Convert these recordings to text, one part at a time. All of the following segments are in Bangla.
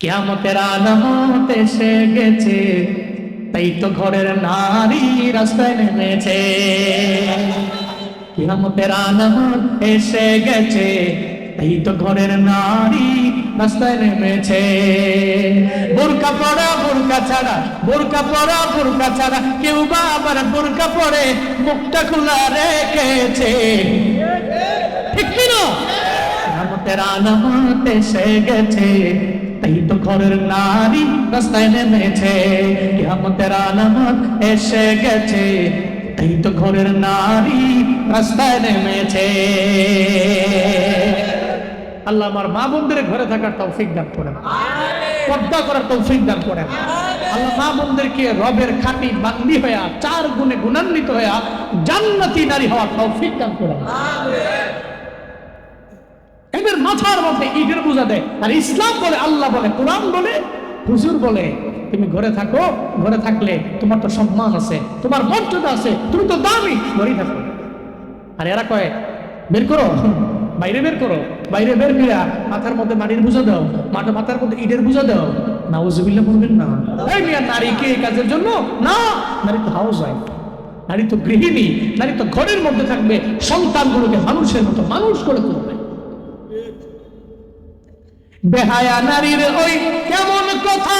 কেয়ামতের আলামত এসে গেছে, তাই তো ঘরের নারী রাস্তায় নেমেছে। কেয়ামতের আলামত এসে গেছে, তাই তো ঘরের নারী রাস্তায় নেমেছে। বোরকা পরা, বোরকা ছাড়া, বোরকা পরা, বোরকা ছাড়া কেউ বা আবার বোরকা পরে মুখটা খোলা রেখেছে। ঠিক কি না? কেয়ামতের আলামত এসে গেছে তাই তো ঘরের নারী রাস্তায় নেমেছে। কেয়ামতের আলামত এসে গেছে। তাই তো ঘরের নারী রাস্তায় নেমেছে। আল্লাহ আমার মা বোনদের ঘরে থাকার তৌফিক দান করেন। পর্দা করার তৌফিক দান করেন। আল্লাহ মা বোনদেরকে রবের খাঁটি বান্দি হইয়া চার গুণে গুণান্বিত হইয়া জান্নাতি নারী হওয়ার তৌফিক দান করেন। এদের মাথার মধ্যে ইটের বোঝা দেয়। আর ইসলাম বলে, আল্লাহ বলে, কোরআন বলে, হুজুর বলে, তুমি ঘরে থাকো, ঘরে থাকলে তোমার তো সম্মান আছে, তোমার মর্যাদা আছে, তুমি তো দামি, ঘরেই থাকো। আর এরা কয়, বের করো, বাইরে বের করো, বাইরে বের করিয়া মাথার মধ্যে মাটির বুঝা দাও মাথা মাথার মধ্যে ইটের বুঝা দাও। না উজুবিল্লা বলবেন না। এই মিয়া, নারী কি কাজের জন্য? না, নারী তো হাউস ওয়াইফ নারী তো গৃহিণী, নারী তো ঘরের মধ্যে থাকবে, সন্তানগুলোকে মানুষের মতো মানুষ করে তুলবে। বেহায়া নারীর ওই কেমন কথা?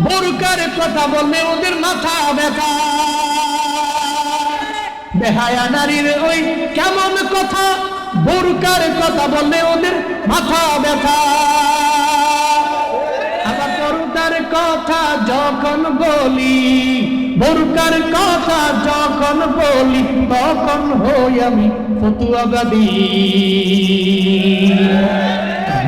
বোরকার কথা বললে ওদের মাথা ব্যথা। বেহায়া নারীর ওই কেমন কথা? বোরকার কথা বললে ওদের মাথা ব্যথা। কথা যখন বলি, বোরকার কথা যখন বলি, তখন হই আমি ফতুয়াবাদী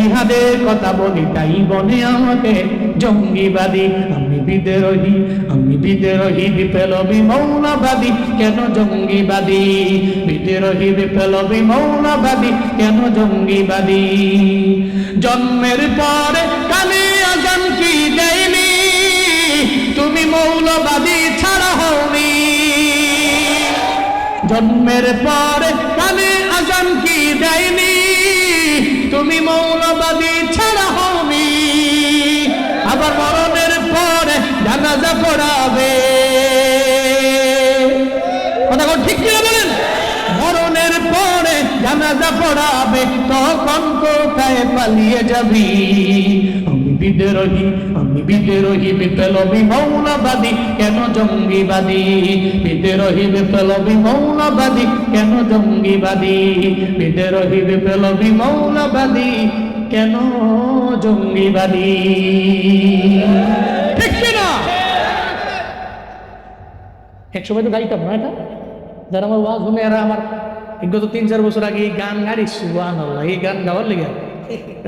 জিহাদের কথা বলি তাই বলে আমাকে, জঙ্গিবাদী, আমি বিদেরোহী আমি বিদেরোহী, বিপ্লবী, মৌলবাদী, কেন জঙ্গিবাদী? বিদেরোহী, বিপ্লবী, মৌলবাদী, কেন জঙ্গিবাদী? জন্মের পরে কানে আজান কি দেয়নি? তুমি মৌলবাদী ছাড়া হওনি। জন্মের পরে কানে আজান কি দেয়নি? তুমি মৌলবাদী ছাড়া হমি আবার মরণের পরে জানাজা পড়াবে। কথা ঠিক কিনা বলেন? মরণের পরে জানাজা পড়াবে, তখন কোথায় পালিয়ে যাবি? বিদ্রোহী, আমি বিদ্রোহী, বিপ্লবী, মৌলবাদী, কেন জঙ্গিবাদী? বিদ্রোহী, বিপ্লবী, মৌলবাদী, কেন জঙ্গিবাদী? বিদ্রোহী, বিপ্লবী, মৌলবাদী, কেন জঙ্গিবাদী? ঠিক কিনা? এক সময় তো গাইতাম না এটা যারা আমার ওয়াজ শুনে, এরা আমার, বিগত তিন চার বছর আগে গান গাড়ি সুবান এই গান গাওয়ার লেগে।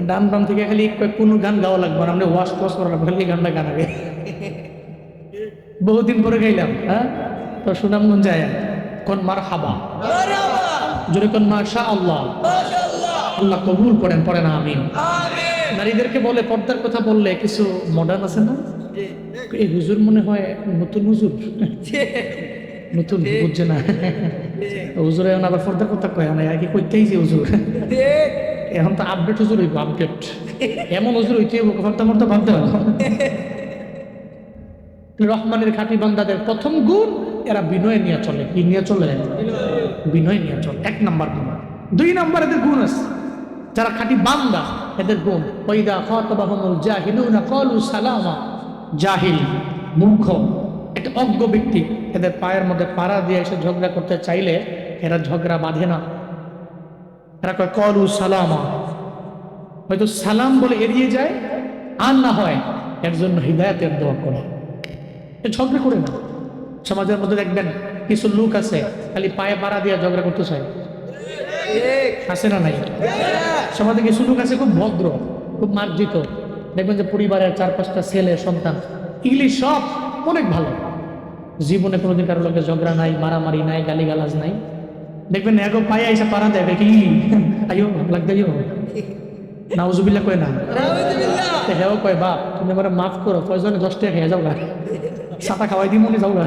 ডান বাম থেকে খালি কোনো গান গাওয়া লাগবে না। আমরা ওয়াশ টোয়াশ করা লাগবে খালি গানটা গান আগে। বহুদিন পরে গাইলাম হ্যাঁ? তো সুনামগঞ্জ যায় কোন মার হাবা জোরে কোন মাশা আল্লাহ আল্লাহ কবুল করেন পড়েন আমিন। নারীদেরকে বলে পর্দার কথা বললে কিছু মডার্ন আছে না? এই হুজুর মনে হয় নতুন হুজুর। নতুন বুঝছে না। হুজুর আবার পর্দার কথা কয় না আগে কইতেই যে হুজুর। এখন তো আপডেট হুজুর হইব আপডেট এমন হুজুর হইতে হইব পর্দা মর্দা ভাবতে হবে। রহমানের খাঁটি বান্দাদের প্রথম গুণ, এরা বিনয় নিয়ে চলে। কি নিয়ে চলে? বিনয় নিয়ে চলে। এক নাম্বার গুণ। দুই নাম্বার এদের গুণ আছে। যারা খাঁটি বান্দা, এদের গুণ। ওইদা খাতাবাহুমুল জাহিলুনা ক্বালু সালামা। জাহিল, মূর্খ, একটা অজ্ঞ ব্যক্তি। এদের পায়ের মধ্যে পাড়া দিয়ে এসে ঝগড়া করতে চাইলে এরা ঝগড়া বাঁধে না। এরা কয়, কলু সালামা। হয়তো সালাম বলে এড়িয়ে যায়, আর না হয় এর জন্য হৃদায়তের দোয়া করে। ঝগড়া করে না। সমাজের মধ্যে দেখবেন কিছু লোক আছে, খালি পায়ে পাড়া দিয়ে ঝগড়া করতে চায়। আছে না নাই? সমাজে কিছু লোক আছে খুব ভদ্র, খুব মার্জিত। দেখবেন যে পরিবারের চার পাঁচটা ছেলে, সন্তান, এগুলি সব অনেক ভালো। জীবনে কোনোদিন কারোর লোকের ঝগড়া নাই, মারামারি নাই, গালিগালাজ নাই। দেখবেন এগো পায়ে এসে পারা দেবে কি আইও লাগবে আইও নাউজুবিল্লা কয় না তো হেও কয় বাপ তুমি আমার মাফ করো প্রয়োজনে দশ টাকা খেয়ে যাও গা সাতা খাওয়াই দিই মনে যাও গা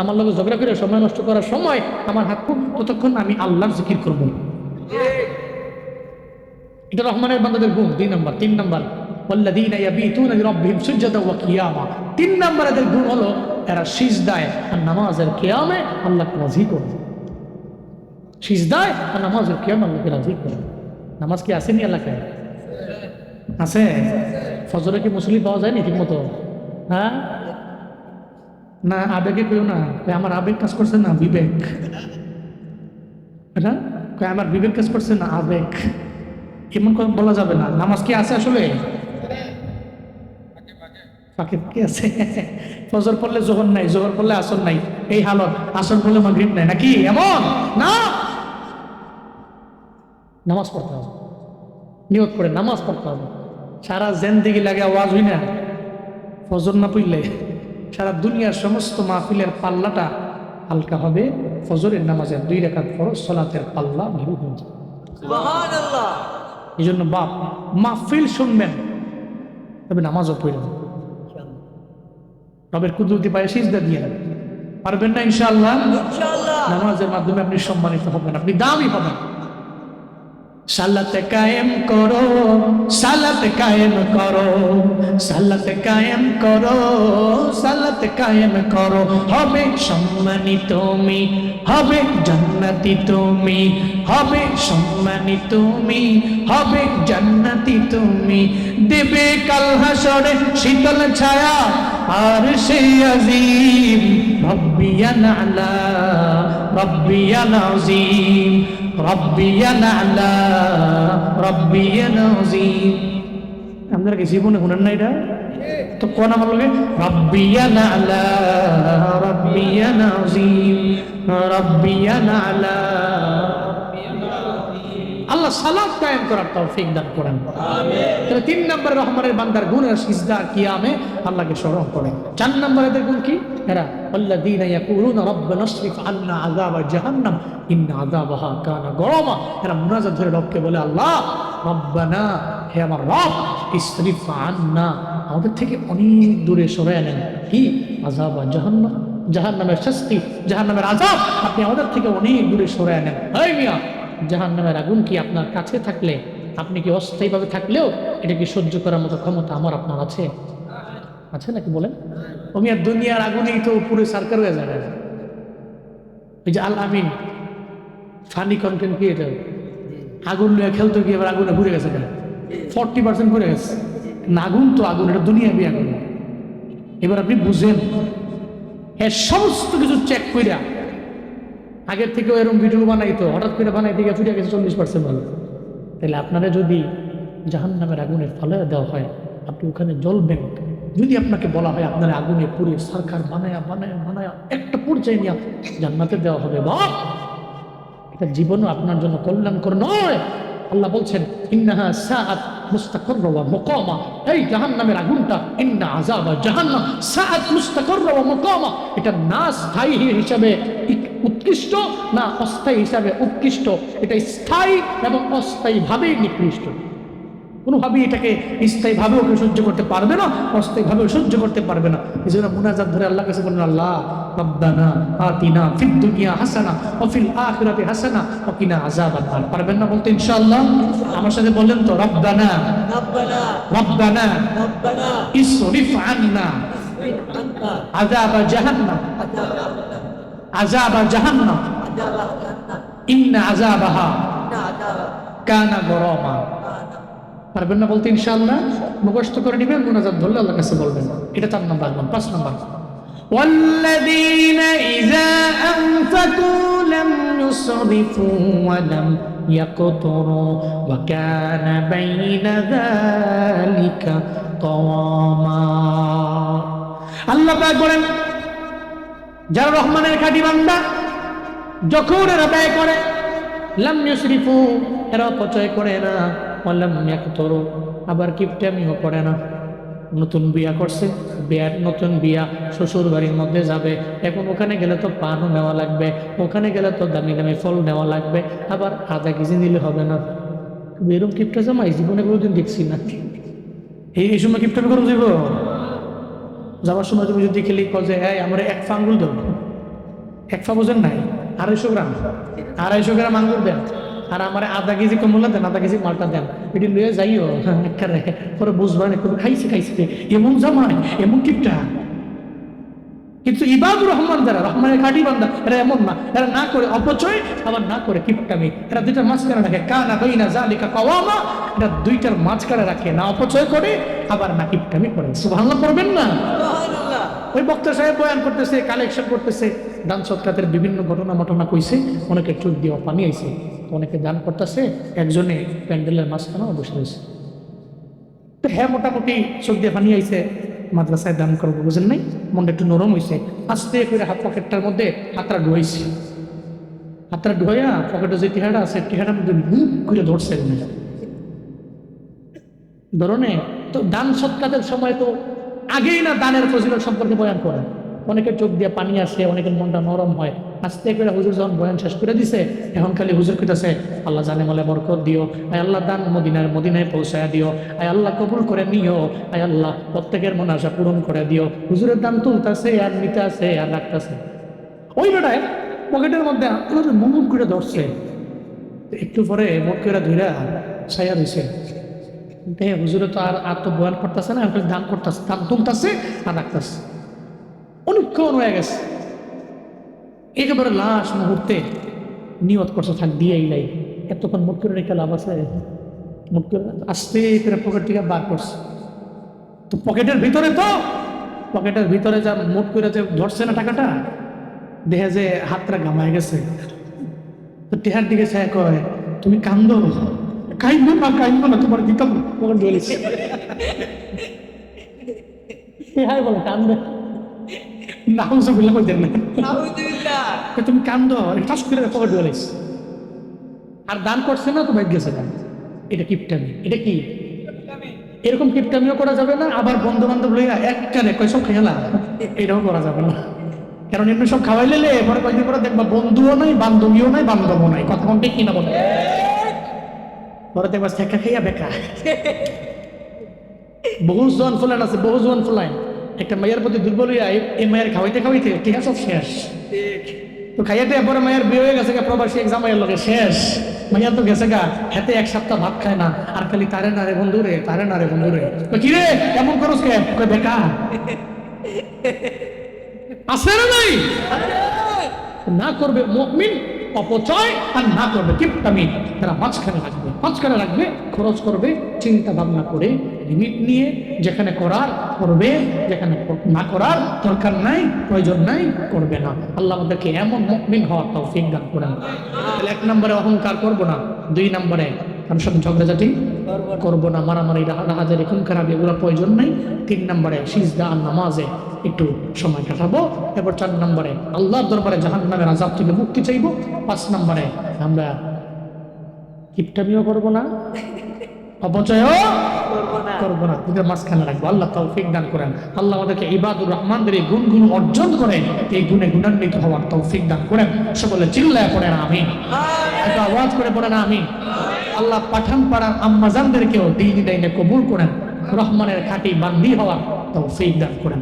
আমার লোক ঝগড়া করে সময় নষ্ট করার সময় আমার হাত খুব ততক্ষণ আমি আল্লাহর জিকির করবো এটা রহমানের বান্দাদের গুণ দুই নম্বর তিন নম্বর والذين يبيتون لربهم سجدا وقياما তিন নম্বর এদের গুণ হলো এরা সিজদায় আর নামাজের কিয়ামে আল্লাহকে রাজি করে সিজদায় আর নামাজের কিয়ামে আল্লাহকে রাজি করে নামাজ কি আসেনি এলাকায়? আছে। ফজরে কি মুসলি পাওয়া যায়নি ঠিক মতো হ্যাঁ? না, আবেগে কেউ না। আমার আবেগ কাজ করছে না, বিবেক। এটা? আমার বিবেক কাজ করছে না, আবেগ। এমন কথা বলা যাবে না। নামাজ কি আছে আসলে? ফাঁকে কি আছে। ফজর পড়লে জোহর নাই, জোহর পড়লে আসর নাই। এই হালত, আসর পড়লে মাগরিব নাই, নাকি? এমন? না! নামাজ পড়তে হবে। নিয়ত করে নামাজ পড়তে হবে। সারা জেন্দিগি লাগে আওয়াজ হই না। ফজর না পড়লে সারা দুনিয়ার সমস্ত মাহফিলের পাল্লাটা হালকা হবে। ফজরের নামাজের দুই রেখাত ফরজ সলাতের পাল্লা ভারী হয়ে যাবে। এই জন্য বাপ মাহফিল শুনবেন। তবে নামাজও পড়বেন রবের কুদরতি পায়ে সিজদা দিয়ে। পারবেন না ইনশাআল্লাহ? ইনশাআল্লাহ। নামাজের মাধ্যমে আপনি সম্মানিত হবেন। আপনি দামি হবেন। সালাতে কায়েম করো, সালাতে কায়েম করো, সালাতে কায়েম করো, সালাতে কায়েম করো। হবে সম্মানিত তুমি, হবে জান্নাতি তুমি, হবে সম্মানিত তুমি, হবে জান্নাতি তুমি। দেবে কাল হাসরে শীতল ছায়া, আর সে আজিম রব্বিয়ান আলা রব্বিয়ান আজিম। আপনারা কি জীবনে শুনেন না এটা? তো কোন আমার লোকে রব্বিয়ান আলা রব্বিয়ান আজিম রব্বিয়ান আলা আল্লাহ সালাদ কায়েম করার তৌফিক দান করেন। তাহলে তিন নম্বর রহমানের বান্দার গুণ সিজদা কিয়ামে আল্লাহকে স্মরণ করে চার নম্বর এদের গুণ কি? এরা আল্লাহ দিন আন্না আযাব জাহান্নাম ইন্না আযাবাহা কানা গরমা। এরা মুনাজাত ধরে রবকে বলে আল্লাহ রব্বানা হে আমার রব আন্না। আমাদের থেকে অনেক দূরে সরে আনেন। কি? আযাব জাহান্নাম। জাহান্নামের শাস্তি জাহান্নামের আযাব। আপনি আমাদের থেকে অনেক দূরে সরে আনেন। হয় মিয়া জাহান নামের আগুন কি আপনার কাছে থাকলে, আপনি কি অস্থায়ীভাবে থাকলেও এটা কি সহ্য করার মতো ক্ষমতা আমার আপনার আছে? আছে নাকি বলেন? আমি আর দুনিয়ার আগুনেই তো পুরো সরকার হয়ে যাবে। ওই যে Al Amin, funny content creator আগুন নিয়ে খেলতে গিয়ে এবার আগুনে ঘুরে গেছে কেন? ফর্টি পার্সেন্ট ঘুরে গেছে। আগুন তো আগুন, এটা দুনিয়া বি আগুন। এবার আপনি বুঝেন হ্যাঁ সমস্ত কিছু চেক কইরা আগের থেকেও এরকম ভিডিও বানাইতো হঠাৎ করে বানাই থেকে ফিরে গেছে চল্লিশ পার্সেন্ট ভালো। তাহলে আপনারা যদি জাহান নামের আগুনে ফলে দেওয়া হয়, আপনি ওখানে জল জ্বলবেন যদি আপনাকে বলা হয় আপনার আগুনে পুড়ে সরকার বানায়া বানায়া বানায়া একটা পর্যায়ে নিয়ে জান্নাতে দেওয়া হবে, বাপ! এটা জীবনও আপনার জন্য কল্যাণকর নয়। আল্লাহ বলছেন, ইন্নাহা সাআত মুস্তাকররা ওয়া মুকামা। এই জাহান্নামের আগুনটা, ইন্না আযাবা জাহান্নাম সাআত মুস্তাকররা ওয়া মুকামা। এটা না স্থায়ী হিসাবে উৎকৃষ্ট না অস্থায়ী হিসাবে উৎকৃষ্ট। এটা স্থায়ী এবং অস্থায়ীভাবেই নিকৃষ্ট। কোনোভাবেই এটাকে স্থায়ীভাবেও কেউ সহ্য করতে পারবে না অস্থায়ীভাবেও সহ্য করতে পারবে না। এই জন্য মুনাজাত ধরে আল্লাহ কাছে বলেন আল্লাহ রব্বানা আতিনা ফিদ দুনিয়া হাসানা ও ফিল আখিরাতি হাসানা ও কিনা আযাবান নার পারবেন না বলতে ইনশাআল্লাহ? আমার সাথে বললেন তো রব্বানা রব্বানা রব্বানা রব্বানা ইসরিফ আন্না আন্না জাহান্নাম। আযাবা জাহান্নাম আযাবা জান্নাত ইন্না আযাবাহা না আযাবা কানা গরামা পারবেন না বলতে ইনশাআল্লাহ মুখস্থ করে নেবেন মুনাজাত ধরলে আল্লাহর কাছে বলবেন এটা চার নম্বর গুণ পাঁচ নম্বর والذين إذا أنفقوا لم يسرفوا ولم يقتروا وكان بين ذلك قواما আল্লাহ পাক বলেন যারা রহমানের খাঁটি বান্দা যখন এরা ব্যয় করে, লাম ইউসরিফু এরা অপচয় করে না ওয়ালাম ইয়াকতুরু। আবার কিপটামিও করে না। নতুন বিয়া করছে, বিয়ার নতুন বিয়া শ্বশুর বাড়ির মধ্যে যাবে। এখন ওখানে গেলে তো পানও নেওয়া লাগবে, ওখানে গেলে তো দামি দামি ফল নেওয়া লাগবে, আবার আধা কেজি নিলে হবে না। এরকম কিপটা জামাই জীবনে কোনোদিন দেখছি না। এই সময় কিপটা করে দিব যাওয়ার সময় তুমি যদি খেলি কল যে হ্যাঁ আমার এক ফা আঙ্গুল দেবো এক ফা বোঝেন নাই? আড়াইশো গ্রাম। আড়াইশো গ্রাম আঙ্গুর দেন। আর আমার আধা কেজি কমলা দেন, আধা কেজি মালটা দেন। এটি লয়ে যাইও। একেবারে। পরে বুঝবেন খাইছে খাইছে। এমন জামাই, এমন কিপটা। কিন্তু ইবাদুর রহমান যারা রহমানের খাটি বান্দা এরা এমন না। এরা না করে অপচয় আবার না করে কিপটামি এরা দুইটার মাঝখানে রাখে কানা দইনা জালিকা কাওয়ামা। এটা দুইটার মাঝখানে রাখে না অপচয় করে আবার না কিপটামি করে। সুবহানাল্লাহ করবেন না? সুবহানাল্লাহ। ওই বক্তা সাহেব বয়ান করতেছে কালেকশন করতেছে দান সৎকাতের বিভিন্ন ঘটনা মটনা কইছে অনেকে চোখ দিয়ে পানি আইছে অনেকে দান করতেছে একজনে প্যান্ডেলের মাঝখানে বসে রয়েছে। তো হ্যাঁ মোটামুটি চোখ দিয়ে পানি আইছে মাদ্রাসায় দান করব, বুঝেন নাই? মনটা একটু নরম হয়েছে আস্তে করে হাত পকেটটার মধ্যে হাতটা ডুয়াইছে হাতটা ডুয়াইয়া পকেটে যে টিহাটা আছে, টিহাটার মধ্যে মুখ করে ধরছে ধরনে তো দান সৎকাদের সময় তো আগেই না দানের ফজিলত সম্পর্কে বয়ান করে। অনেকের চোখ দিয়ে পানি আসে, অনেকের মনটা নরম হয়। আস্তে করে হুজুর যখন বয়ান শেষ করে দিছে, এখন খালি হুজুর কইতাছে, আল্লাহ জানে মলে বরকত দিও, আয় আল্লাহ দান মদিনার মদিনায় পৌঁছায় দিও, আয় আল্লাহ কবুল করে নিও, আয় আল্লাহ প্রত্যেকের মনে আশা পূরণ করে দিও। হুজুরের দান তুলতাছে, আর নিতে আছে আর রাখতেছে। ওই বেটায় পকেটের মধ্যে মুখ করে ধরছে। একটু পরে মুখ ধুইরা ছায়া দিছে হুজুরে তো আর তো বয়ান করতেছে না দান করতেছে, দান তুলতেছে, আর রাখতেছে। অনেকক্ষণ হয়ে গেছে। একেবারে লাশ মুহূর্তে নিয়ত করছে থাক দিয়ে এইলাই এতক্ষণ মুখ করে রেখে লাভ আছে? মুখ করে আস্তে করে পকেট থেকে বার করছে। তো পকেটের ভিতরে তো পকেটের ভিতরে যা মুখ করে যে ধরছে না টাকাটা দেখে যে হাতটা গামায় গেছে। তো টেহার দিকে সে কয় তুমি কান্দো? কাইন্দ না কাইন্দ না তোমার দিতাম তখন? জ্বলেছে। টেহাই বলে কান্দে? না হুজু বিল্লাহ কইতেন না তুমি কান্দো ঠাস করে পকেট জ্বলেছে আর দান করছে না তো বাইক গেছে না। এটা কিপটামি। এটা কি? এরকম কিপটামিও করা যাবে না আবার বন্ধু বান্ধব লইয়া একটানে কয় সব খেলা এটাও করা যাবে না। কারণ এমনি সব খাওয়াই লেলে পরে কয়েকদিন পরে দেখবা বন্ধুও নাই বান্ধবীও নাই বান্ধবও নাই। কথা কোনটা কি না বলে? পরে দেখবা শেখা খাইয়া বেকা বহু জন ফুলান আছে বহু জন ফুলান একটা মায়ের প্রতি দুর্বল হইয়া এই- মায়ের খাওয়াইতে খাওয়াইতে ঠিক আছে শেষ। তো খাইয়াতে পরে মায়ের বিয়ে হয়ে গেছে গা প্রবাসী এক্সাম মায়ের লগে শেষ। মাইয়া তো গেছে গা হাতে এক সপ্তাহ ভাত খায় না আর খালি তারে না রে বন্ধু রে তারে না রে বন্ধু রে কি রে এমন করস কে? বেকা আছে না নাই? না করবে মুমিন অপচয় আর না করবে, কিপটামি। তারা মাঝখানে রাখবে মাঝখানে রাখবে খরচ করবে চিন্তা ভাবনা করে লিমিট নিয়ে, যেখানে করার করবে, যেখানে না করার দরকার নাই, প্রয়োজন নাই, করবে না। আল্লাহ আমাদেরকে এমন মুমিন হওয়ার তৌফিক দান করেন। তাহলে এক নম্বরে অহংকার করব না, দুই নম্বরে কারোর ঝগড়াঝাটি করব না, মারামারি রাহা- রাহাজারি খুন খারাপ এগুলো প্রয়োজন নাই। তিন নম্বরে সিজদা আর নামাজে একটু সময় কাটাবো। এরপর চার নম্বরে আল্লাহর দরবারে জাহান নামের আজাব থেকে মুক্তি চাইব। পাঁচ নম্বরে আমরা কিপটামিও করব না অপচয়ও করব না। না। দুটোর মাঝখানে রাখব। আল্লাহ তৌফিক দান করেন। আল্লাহ আমাদেরকে ইবাদুর রহমানদের এই গুণগুলো অর্জন করে এই গুণে গুণান্বিত হওয়ার তৌফিক দান করেন। সকলে চিল্লায় পড়েন আমি একটা আওয়াজ করে পড়েন আমি আল্লাহ পাঠান পাড়ার আম্মাজানদেরকেও দিন ডাইনে কবুল করেন। রহমানের খাঁটি বান্দি হওয়ার তৌফিক দান করেন।